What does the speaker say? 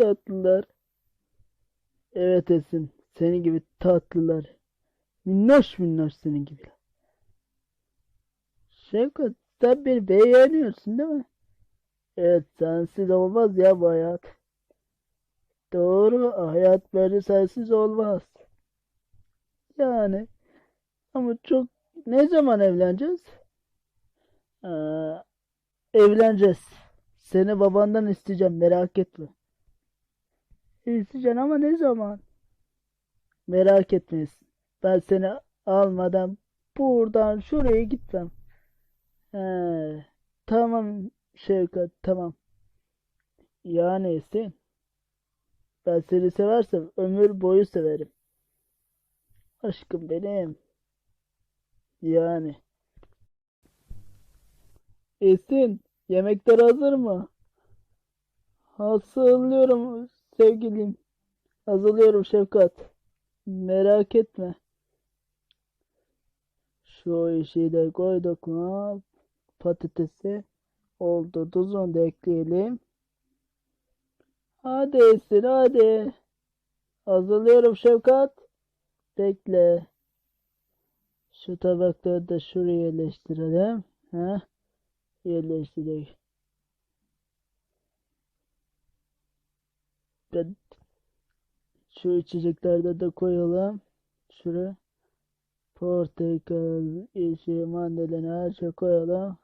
tatlılar. Evet Esin. Senin gibi tatlılar. Minnoş minnoş senin gibi. Şevkat sen beni beğeniyorsun değil mi? Evet sensiz olmaz ya bu hayat. Doğru hayat böyle sensiz olmaz. Yani ama çok ne zaman evleneceğiz? Ee, evleneceğiz. Seni babandan isteyeceğim merak etme. İsteyeceksin ama ne zaman? Merak etmeyiz. Ben seni almadan buradan şuraya gitmem. He, tamam Şevkat tamam. Yani Esin. Ben seni seversem ömür boyu severim. Aşkım benim. Yani. Esin, yemekler hazır mı? Hazırlıyorum sevgilim. Hazırlıyorum Şefkat. Merak etme. Şu işi de koyduk mu? Patatesi oldu. Tuzunu da ekleyelim. Hadi Esin hadi. Hazırlıyorum Şefkat. Bekle. Şu tabakları da şuraya yerleştirelim. Ha? Yerleştirelim. Ben şu içeceklerden de koyalım. Şuraya. Portakal, yeşil, mandalina her şey koyalım.